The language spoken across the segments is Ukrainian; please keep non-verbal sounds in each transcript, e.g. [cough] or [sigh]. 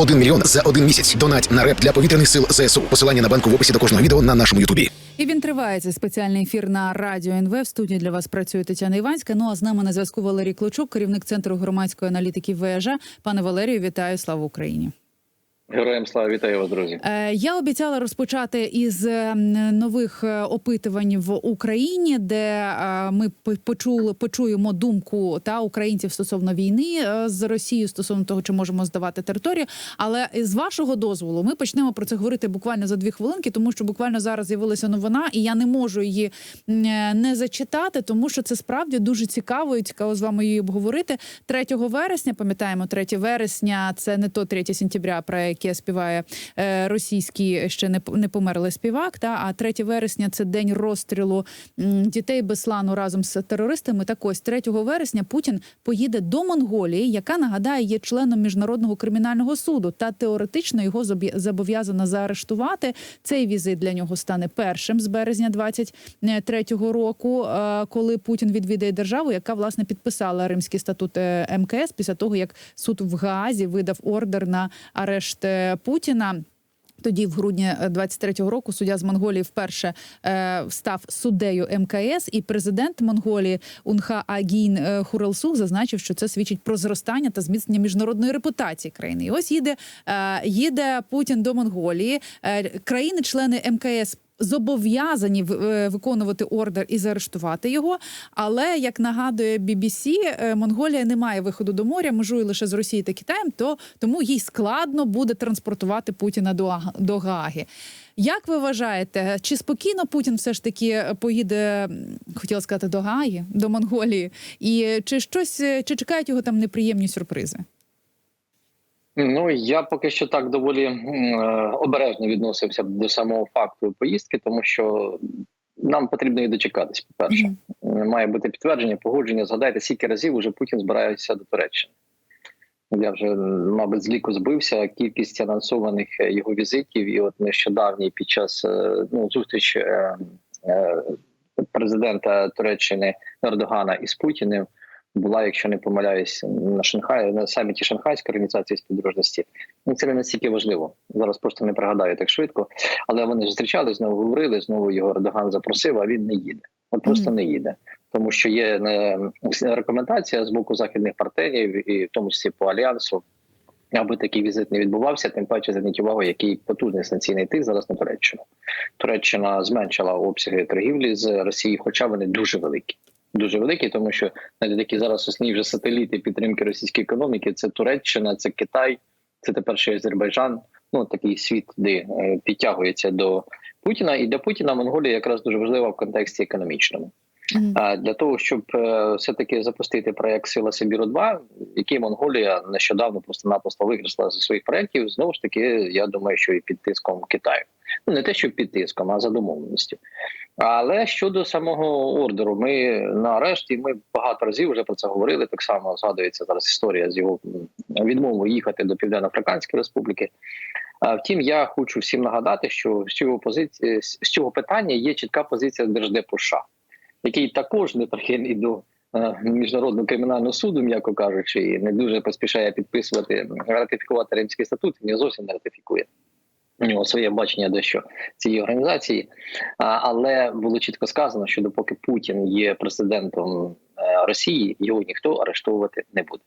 1 мільйон за один місяць. Донать на реп для повітряних сил ЗСУ. Посилання на банку в описі до кожного відео на нашому Ютубі. І він тривається спеціальний ефір на радіо НВ. В студії для вас працює Тетяна Іванська. Ну а з нами на зв'язку Валерій Клочук, керівник центру громадської аналітики ВЕЖА. Пане Валерію, вітаю! Слава Україні! Героям слава вітаю вас, друзі. Е, Я обіцяла розпочати із е, нових е, опитувань в Україні, де ми почули почуємо думку та українців стосовно війни з Росією стосовно того, чи можемо здавати територію. Але з вашого дозволу ми почнемо про це говорити буквально за дві хвилинки, тому що буквально зараз з'явилася новина, і я не можу її не зачитати, тому що це справді дуже цікаво і цікаво з вами її обговорити. 3 вересня, пам'ятаємо, 3 вересня це не то 3 сентября, про яке співає е, російський ще не, не померлий співак. Та а 3 вересня це день розстрілу дітей Беслану разом з терористами. Так ось 3 вересня Путін поїде до Монголії, яка нагадає є членом міжнародного кримінального суду, та теоретично його зобов'язана заарештувати. Цей візит для нього стане першим з березня 23-го року, е, коли Путін відвідає державу, яка власне підписала Римський статут е, МКС після того, як суд в Гаазі видав ордер на арешт Путіна. Тоді, в грудні 23-го року, суддя з Монголії вперше е, став суддею МКС, і президент Монголії Унха Агін е, Хурелсух зазначив, що це свідчить про зростання та зміцнення міжнародної репутації країни. І ось їде, е, їде Путін до Монголії. Е, країни-члени МКС. Зобов'язані е, виконувати ордер і заарештувати його. Але як нагадує BBC, е, Монголія не має виходу до моря, межує лише з Росією та Китаєм, то тому їй складно буде транспортувати Путіна до, Гааги. Як ви вважаєте, чи спокійно Путін все ж таки поїде, хотіла сказати, до Гааги, до Монголії? І чи щось е, чи чекають його там неприємні сюрпризи? Ну я поки що так доволі е, обережно відносився до самого факту поїздки, тому що нам потрібно і дочекатись. По перше, має бути підтвердження, погодження. Згадайте, скільки разів уже Путін збирається до Туреччини. Я вже, мабуть, з ліку збився. Кількість анонсованих е, його візитів, і от нещодавній під час е, ну, зустріч е, е, президента Туреччини Ердогана із Путіним була, якщо не помиляюсь, на Шанхаї на саміті Шанхайської організації співдружності. Ну це не настільки важливо. Зараз просто не пригадаю так швидко. Але вони зустрічали, знову говорили. Знову його Ердоган запросив, а він не їде. От просто не їде. Тому що є е, рекомендація з боку західних партнерів, і в тому числі по альянсу, аби такий візит не відбувався, тим паче зверніть увагу, який потужний санкційний тиск зараз на Туреччину. Туреччина зменшила обсяги торгівлі з Росією, хоча вони дуже великі. Дуже великі, тому що навіть такі зараз основні вже сателіти підтримки російської економіки це Туреччина, це Китай, це тепер ще Азербайджан. Ну такий світ, де е, підтягується до Путіна, і для Путіна Монголія якраз дуже важлива в контексті економічному. А для того, щоб е, все-таки запустити проект Сила Сибіру 2 який Монголія нещодавно просто-напросто вигресла зі своїх проєктів, знову ж таки, я думаю, що і під тиском Китаю. Ну не те, що під тиском, а за домовленістю. Але щодо самого ордеру, ми на арешті ми багато разів вже про це говорили. Так само згадується зараз історія з його відмовою їхати до Південно-Африканської Республіки. Втім, я хочу всім нагадати, що з цього позиції з цього питання є чітка позиція Держдепу США, який також не прихильний до е, міжнародного кримінального суду, м'яко кажучи, і не дуже поспішає підписувати ратифікувати Римський статут. Він зовсім не ратифікує. У нього своє бачення дещо цієї організації, але було чітко сказано, що допоки Путін є президентом е, Росії, його ніхто арештовувати не буде.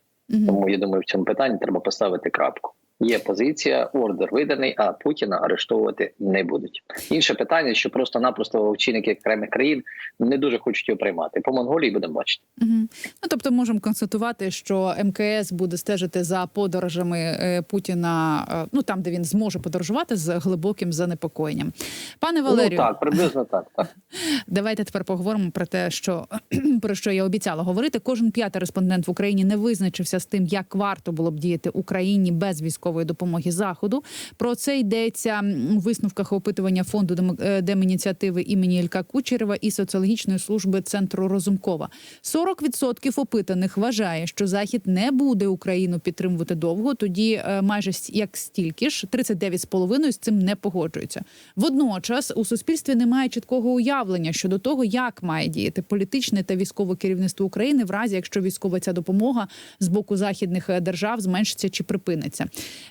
Тому я думаю, в цьому питанні треба поставити крапку. Є позиція, ордер виданий, а Путіна арештовувати не будуть. Інше питання, що просто-напросто очільники окремих країн не дуже хочуть його приймати. По Монголії будемо бачити. Мгм. Ну тобто, можемо констатувати, що МКС буде стежити за подорожами е, Путіна, е, ну там, де він зможе подорожувати з глибоким занепокоєнням. Пане Валерію, Ну так, приблизно так. так. [laughs] Давайте тепер поговоримо про те, що [clears throat] про що я обіцяла говорити. Кожен п'ятий респондент в Україні не визначився з тим, як варто було б діяти Україні без військової допомоги заходу. Про це йдеться у висновках опитування фонду е, демініціативи імені Ілька Кучерєва і соціологічної служби центру Розумкова. 40% опитаних вважає, що захід не буде Україну підтримувати довго. Тоді е, майже як стільки ж 39,5% з цим не погоджуються. Водночас у суспільстві немає чіткого уявлення щодо того, як має діяти політичне та військове керівництво України в разі, якщо військова ця допомога з боку західних е, держав зменшиться чи припиниться.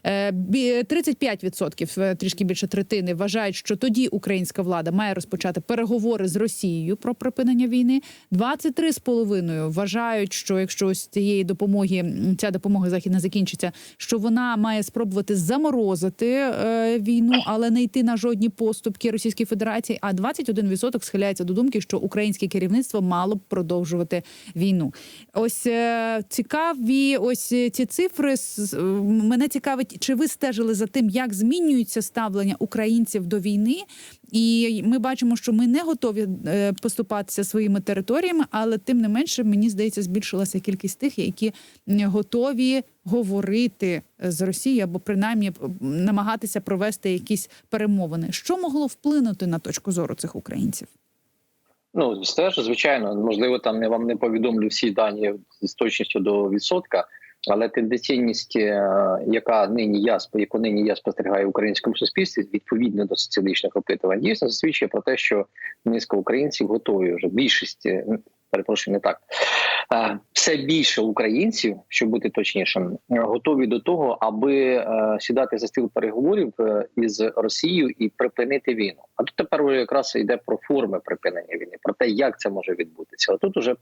Е, бі- 35%, е, трішки більше третини, вважають, що тоді українська влада має розпочати переговори з Росією про припинення війни. 23,5% вважають, що якщо ось цієї допомоги ця допомога західна закінчиться, що вона має спробувати заморозити е, війну, але не йти на жодні поступки Російської Федерації. А 21% схиляється до думки, що українське керівництво мало б продовжувати війну. Ось е, цікаві, ось е, ці цифри. Е, Мене цікавить, чи ви стежили за тим, як змінюється ставлення українців до війни? І ми бачимо, що ми не готові е, поступатися своїми територіями, але тим не менше, мені здається, збільшилася кількість тих, які готові говорити з Росією або принаймні намагатися провести якісь перемовини. Що могло вплинути на точку зору цих українців? Ну теж звичайно, можливо, там я вам не повідомлю всі дані з точністю до відсотка, але тенденційність, е, яка нині я яку нині я спостерігаю в українському суспільстві, відповідно до соціологічних опитувань, дійсно засвідчує про те, що низка українців готові вже більшість. е, Перепрошую, не так все більше українців, щоб бути точнішим, е, готові до того, аби е, сідати за стіл переговорів е, із Росією і припинити війну. А тут тепер вже якраз йде про форми припинення війни, про те, як це може відбутися. А тут уже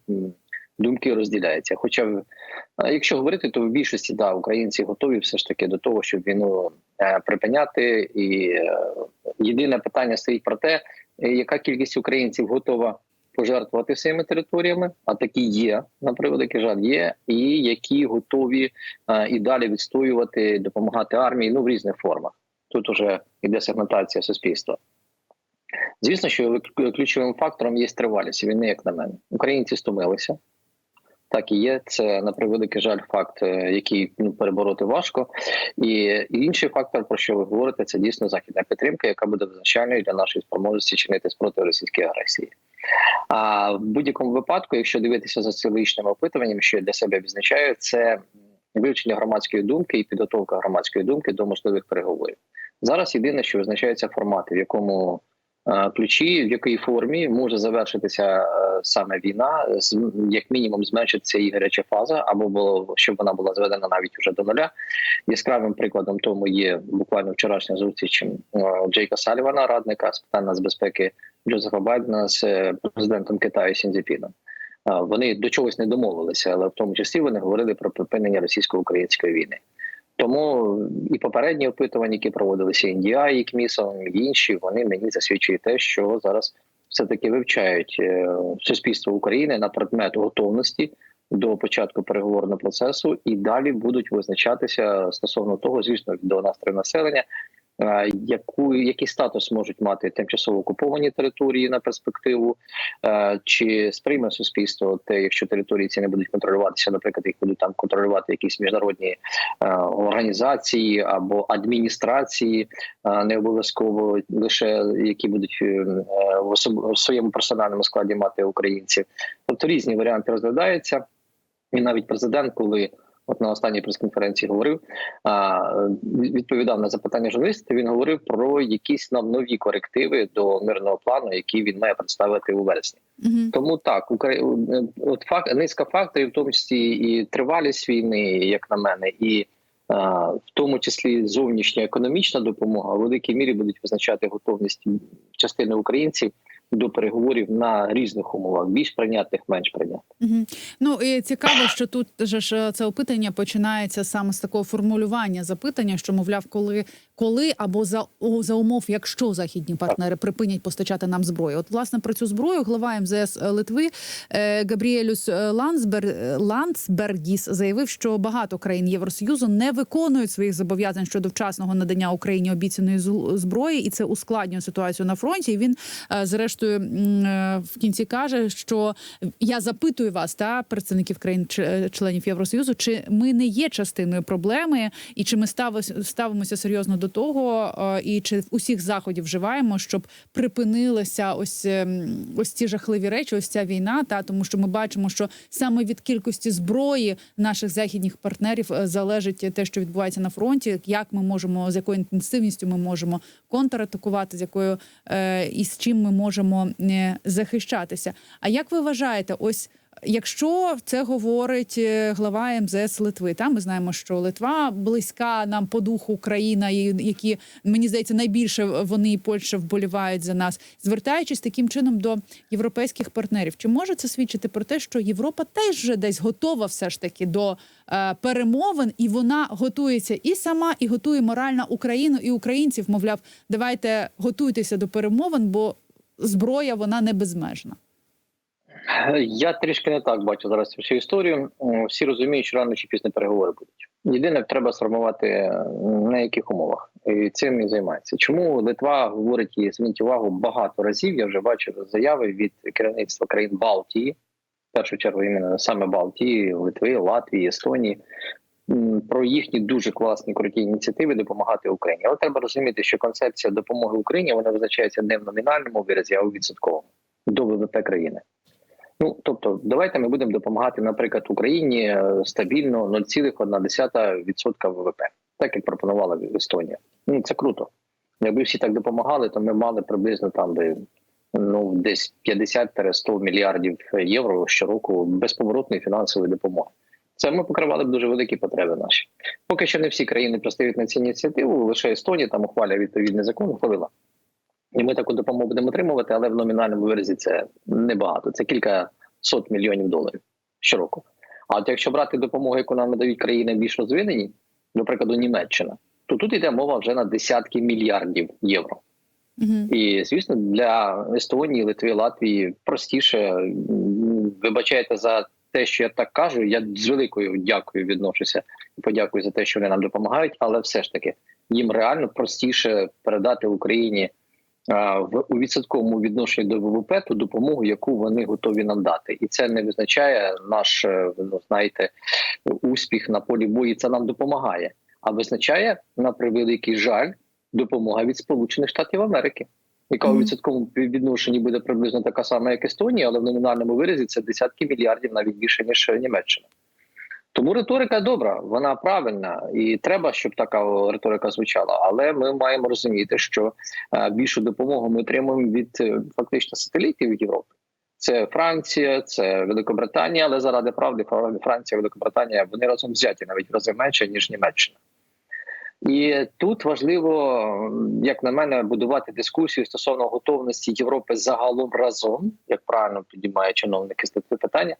думки розділяються. Хоча, е, якщо говорити, то в більшості да, українці готові все ж таки до того, щоб війну е, припиняти. І е, єдине питання стоїть про те, е, яка кількість українців готова пожертвувати своїми територіями, а такі є на превеликий жаль, є, і які готові е, і далі відстоювати, допомагати армії ну в різних формах. Тут уже йде сегментація суспільства. Звісно, що ключовим фактором є тривалість війни, як на мене. Українці стомилися. Так і є. Це на превеликий жаль, факт, е, який ну, перебороти важко. І, інший фактор, про що ви говорите, це дійсно західна підтримка, яка буде визначальною для нашої спроможності чинити спротив російській агресії. А в будь-якому випадку, якщо дивитися за соціологічними опитуваннями, що я для себе відзначаю, це вивчення громадської думки і підготовка громадської думки до можливих переговорів. Зараз єдине, що визначається формат, в якому е, ключі, в якій формі може завершитися е, саме війна, як мінімум зменшиться її гаряча фаза, або було щоб вона була зведена навіть вже до нуля. Яскравим прикладом тому є буквально вчорашня зустріч е, Джейка Салівана, радника з питань нацбезпеки Джозефа Байдена з е, президентом Китаю Сінзіпіном. Вони до чогось не домовилися, але в тому числі вони говорили про припинення російсько-української війни. Тому і попередні опитування, які проводилися індія, і КМІСом, і інші, вони мені засвідчують те, що зараз все таки вивчають е, суспільство України на предмет готовності до початку переговорного процесу, і далі будуть визначатися стосовно того, звісно, до настрою населення. Е, Яку який статус можуть мати тимчасово окуповані території на перспективу, е, чи сприйме суспільство те, якщо території ці не будуть контролюватися, наприклад, їх будуть там контролювати якісь міжнародні е, організації або адміністрації, не обов'язково лише які будуть в своєму персональному складі мати українців. Тобто різні варіанти розглядаються, і навіть президент, коли от на останній прес-конференції говорив, а, відповідав на запитання журналістів. Він говорив про якісь нам нові корективи до мирного плану, які він має представити у вересні. Угу. Тому так Украї... от факт низка факторів, в тому числі і тривалість війни, як на мене, і а, в тому числі зовнішня економічна допомога в великій мірі будуть визначати готовність частини українців до переговорів на різних умовах, більш прийнятних, менш прийнятних. Угу. Ну і цікаво, що тут же ж е, це опитання починається саме з такого формулювання запитання, що мовляв, коли коли або за о, за умов, якщо західні партнери припинять постачати нам зброю. От власне про цю зброю глава МЗС Литви е, Габріелюс Ландсбер е, Ландсбергіс заявив, що багато країн Євросоюзу не виконують своїх зобов'язань щодо вчасного надання Україні обіцяної зброї, і це ускладнює ситуацію на фронті. І він е, зрештою е, в кінці каже, що я запитую вас, та представників країн членів Євросоюзу, чи ми не є частиною проблеми, і чи ми стави- ставимося серйозно до того, е, і чи усіх заходів вживаємо, щоб припинилися ось ем, ось ці жахливі речі, ось ця війна. Та тому, що ми бачимо, що саме від кількості зброї наших західних партнерів е, залежить те, що відбувається на фронті, як ми можемо з якою інтенсивністю ми можемо контратакувати, з якою е, і з чим ми можемо захищатися. А як ви вважаєте, ось Якщо це говорить е, глава МЗС Литви, та ми знаємо, що Литва близька нам по духу країна, які мені здається найбільше вони і Польща вболівають за нас, звертаючись таким чином до європейських партнерів, чи може це свідчити про те, що Європа теж вже десь готова, все ж таки до е, перемовин, і вона готується і сама, і готує морально Україну і українців. Мовляв, давайте готуйтеся до перемовин, бо зброя вона не безмежна. Я трішки не так бачу зараз всю історію. Всі розуміють, що рано чи пізно переговори будуть. Єдине, треба сформувати е, на яких умовах і цим і займається. Чому Литва говорить і зверніть увагу багато разів? Я вже бачив заяви від керівництва країн Балтії, в першу чергу іменно саме Балтії, Литви, Латвії, Естонії. Про їхні дуже класні круті ініціативи допомагати Україні. Але треба розуміти, що концепція допомоги Україні вона визначається не в номінальному виразі, а у відсотковому до ВВП країни. Ну тобто, давайте ми будемо допомагати, наприклад, Україні е, стабільно 0,1% ВВП, так як пропонувала Естонія. Ну це круто. Якби всі так допомагали, то ми мали приблизно там би ну десь 50-100 мільярдів євро щороку безповоротної фінансової допомоги. Це ми покривали б дуже великі потреби наші. Поки що не всі країни пристають на цю ініціативу. Лише Естонія там ухвалює відповідний закон, ухвалила. І ми таку допомогу будемо отримувати, але в номінальному виразі це небагато. Це кілька сот мільйонів доларів щороку. А от якщо брати допомогу, яку нам надають країни більш розвинені, до прикладу, Німеччина, то тут йде мова вже на десятки мільярдів євро. Угу. І звісно, для Естонії, Литви, Латвії простіше вибачайте за те, що я так кажу. Я з великою дякою відношуся і подякую за те, що вони нам допомагають, але все ж таки їм реально простіше передати Україні в у відсотковому відношенні до ВВП ту допомогу, яку вони готові нам дати, і це не визначає наш е, ну знаєте успіх на полі бою. Це нам допомагає, а визначає на превеликий жаль допомога від Сполучених Штатів Америки, яка у відсотковому відношенні буде приблизно така сама, як Естонія, але в номінальному виразі це десятки мільярдів, навіть більше ніж Німеччина. Тому риторика добра, вона правильна, і треба, щоб така риторика звучала. Але ми маємо розуміти, що е, більшу допомогу ми отримуємо від е, фактично сателітів Європи. Це Франція, це Великобританія, але заради правди Фра- Франція, Великобританія вони разом взяті навіть рази менше ніж Німеччина. І тут важливо, як на мене, будувати дискусію стосовно готовності Європи загалом разом, як правильно підіймає чиновники з питання,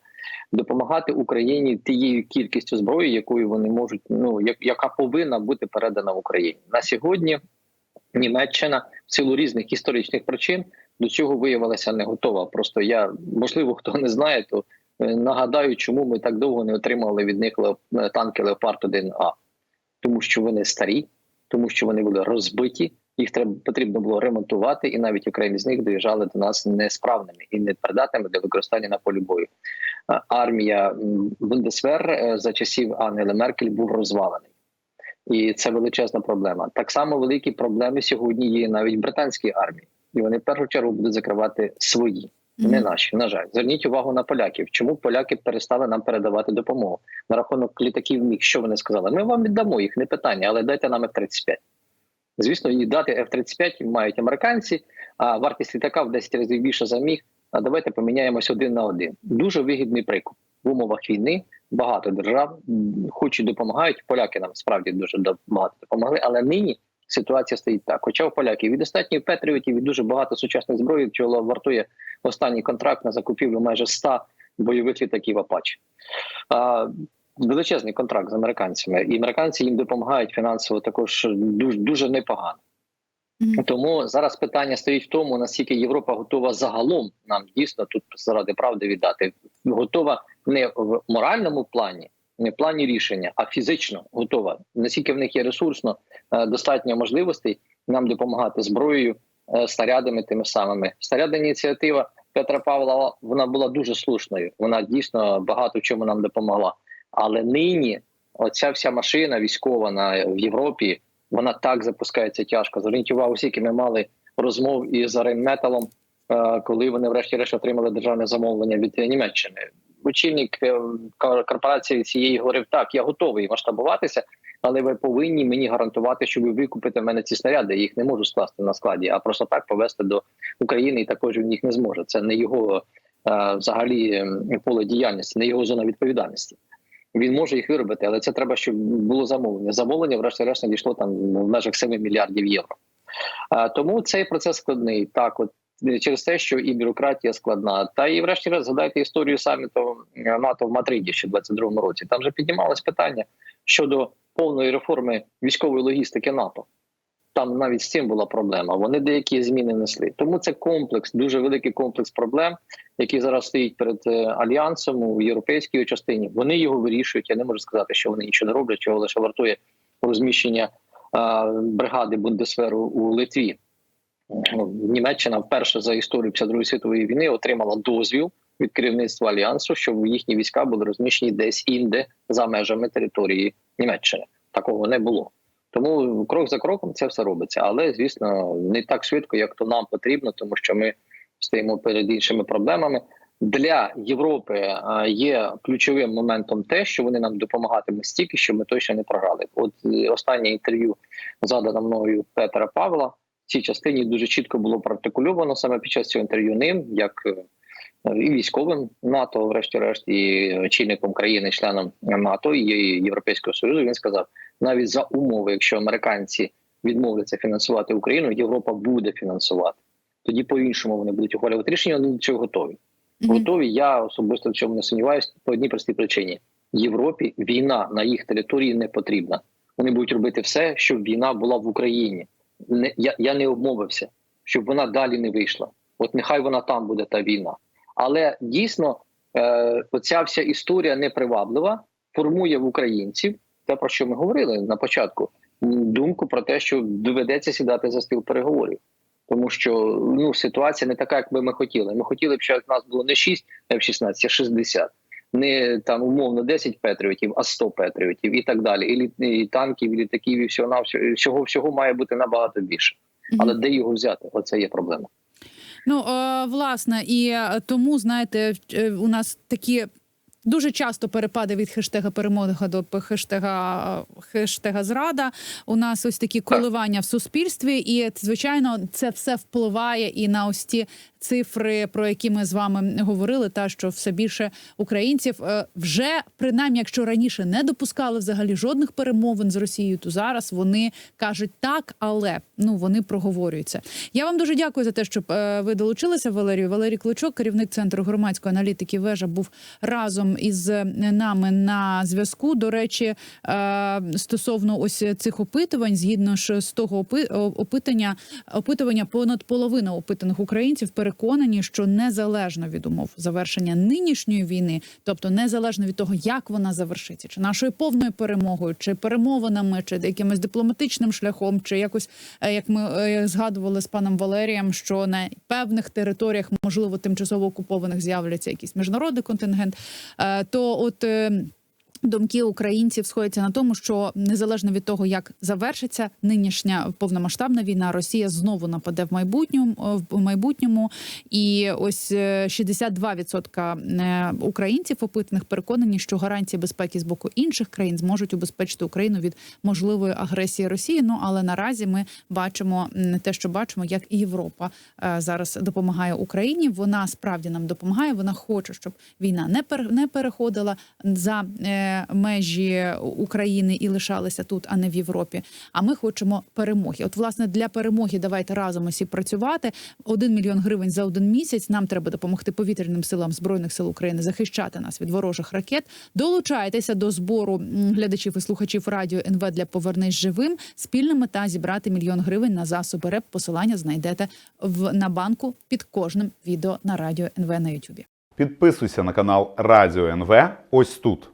допомагати Україні тією кількістю зброї, якою вони можуть, ну як, яка повинна бути передана Україні на сьогодні. Німеччина в силу різних історичних причин до цього виявилася не готова. Просто я можливо, хто не знає, то е, нагадаю, чому ми так довго не отримали від них танки Леопард 1 А тому що вони старі, тому що вони були розбиті. Їх треба потрібно було ремонтувати, і навіть окремі з них доїжджали до нас несправними і непридатними для використання на полі бою. Армія Бундесвер е, за часів Ангели Меркель був розвалений, і це величезна проблема. Так само великі проблеми сьогодні є навіть британській армії, і вони в першу чергу будуть закривати свої. Не наші, на жаль, зверніть увагу на поляків. Чому поляки перестали нам передавати допомогу на рахунок літаків? Міг що вони сказали? Ми вам віддамо їх, не питання, але дайте нам F-35. Звісно, і дати F-35 мають американці, а вартість літака в 10 разів більше за міг. А давайте поміняємось один на один. Дуже вигідний прикуп в умовах війни. Багато держав хоч і допомагають. Поляки нам справді дуже багато допомогли, але нині ситуація стоїть так. Хоча у поляків і достатньо патріотів, і дуже багато сучасних зброї, чого вартує останній контракт на закупівлю майже 100 бойових літаків Апачі. А, величезний контракт з американцями, і американці їм допомагають фінансово також дуже дуже непогано. Тому зараз питання стоїть в тому, наскільки Європа готова загалом нам дійсно тут заради правди віддати. Готова не в моральному плані, не в плані рішення, а фізично готова. Наскільки в них є ресурсно е, достатньо можливостей нам допомагати зброєю, е, снарядами тими самими. Снарядна ініціатива Петра Павла вона була дуже слушною. Вона дійсно багато чому нам допомогла. Але нині оця вся машина військова на в Європі вона так запускається тяжко. Зверніть увагу, скільки ми мали розмов із Рейнметалом, е, коли вони врешті-решт отримали державне замовлення від Німеччини. Очільник е, корпорації цієї говорив: так, я готовий масштабуватися, але ви повинні мені гарантувати, що ви викупите в мене ці снаряди. Я їх не можу скласти на складі, а просто так повезти до України і також він їх не зможе. Це не його е, взагалі поле діяльності, не його зона відповідальності. Він може їх виробити, але це треба, щоб було замовлення. Замовлення, врешті-решт, надійшло там в межах 7 мільярдів євро. Е, Тому цей процес складний. Так, от через те, що і бюрократія складна. Та і врешті-решт згадайте історію саміту е, НАТО в Мадриді ще в 22-му році. Там вже піднімалось питання щодо повної реформи військової логістики НАТО. Там навіть з цим була проблема. Вони деякі зміни несли. Тому це комплекс, дуже великий комплекс проблем, який зараз стоїть перед е, альянсом у європейській частині. Вони його вирішують. Я не можу сказати, що вони нічого не роблять, чого лише вартує розміщення е, бригади Бундесверу у Литві. Ну, Німеччина вперше за історію 52 світової війни отримала дозвіл від керівництва альянсу, щоб їхні війська були розміщені десь інде за межами території Німеччини. Такого не було. Тому крок за кроком це все робиться, але звісно не так швидко, як то нам потрібно, тому що ми стоїмо перед іншими проблемами. Для Європи е, є ключовим моментом те, що вони нам допомагатимуть стільки, що ми точно не програли. От е, останнє інтерв'ю задано мною Петра Павла. Цій частині дуже чітко було проартикульовано саме під час цього інтерв'ю ним, як е, і військовим НАТО, врешті-решт, і очільником країни, членом НАТО і Європейського Союзу. Він сказав: навіть за умови, якщо американці відмовляться фінансувати Україну, Європа буде фінансувати. Тоді по-іншому вони будуть ухвалювати рішення. Вони до цього готові. Мгм. Готові. Я особисто в цьому не сумніваюся по одній простій причині: Європі війна на їх території не потрібна. Вони будуть робити все, щоб війна була в Україні. Не я, я не обмовився, щоб вона далі не вийшла. От нехай вона там буде та війна. Але дійсно, е, оця вся історія неприваблива, формує в українців те, про що ми говорили на початку, думку про те, що доведеться сідати за стіл переговорів. Тому що ну ситуація не така, як би ми хотіли. Ми хотіли б, щоб нас було не 6 F-16, а 60. Не там умовно 10 патріотів, а 100 патріотів і так далі. І, лі- і танків, і літаків, і всього на всього всього має бути набагато більше. Але де його взяти? Оце є проблема. Ну е, власне, і е, тому знаєте, е, у нас такі. Дуже часто перепади від хештега перемога до хештега хештега зрада. У нас ось такі коливання в суспільстві, і звичайно, це все впливає і на ось ті цифри, про які ми з вами говорили. Та що все більше українців е, вже принаймні, якщо раніше не допускали взагалі жодних перемовин з Росією, то зараз вони кажуть так, але ну вони проговорюються. Я вам дуже дякую за те, що е, ви долучилися, Валерію. Валерій Клочок, керівник центру громадської аналітики вежа, був разом із нами на зв'язку. До речі, е, стосовно ось цих опитувань, згідно ж з того опи- опитання, опитування понад половина опитаних українців переконані, що незалежно від умов завершення нинішньої війни, тобто незалежно від того, як вона завершиться, чи нашою повною перемогою, чи перемовинами, чи якимось дипломатичним шляхом, чи якось е, як ми е, згадували з паном Валерієм, що на певних територіях, можливо, тимчасово окупованих з'являться якийсь міжнародний контингент, е, то от. Е, Думки українців сходяться на тому, що незалежно від того, як завершиться нинішня повномасштабна війна, Росія знову нападе в майбутньому в майбутньому. І ось е, 62% е, українців опитаних переконані, що гарантії безпеки з боку інших країн зможуть убезпечити Україну від можливої агресії Росії. Ну але наразі ми бачимо те, що бачимо, як і Європа е, зараз допомагає Україні. Вона справді нам допомагає. Вона хоче, щоб війна не пер не переходила за е, межі України і лишалася тут, а не в Європі. А ми хочемо перемоги. От, власне, для перемоги давайте разом усі працювати. Один мільйон гривень за один місяць. Нам треба допомогти повітряним силам збройних сил України захищати нас від ворожих ракет. Долучайтеся до збору глядачів і слухачів радіо НВ для повернись живим. Спільна мета зібрати мільйон гривень на засоби РЕП. Посилання знайдете в на банку під кожним відео на радіо НВ на Ютубі. Підписуйся на канал Радіо НВ ось тут.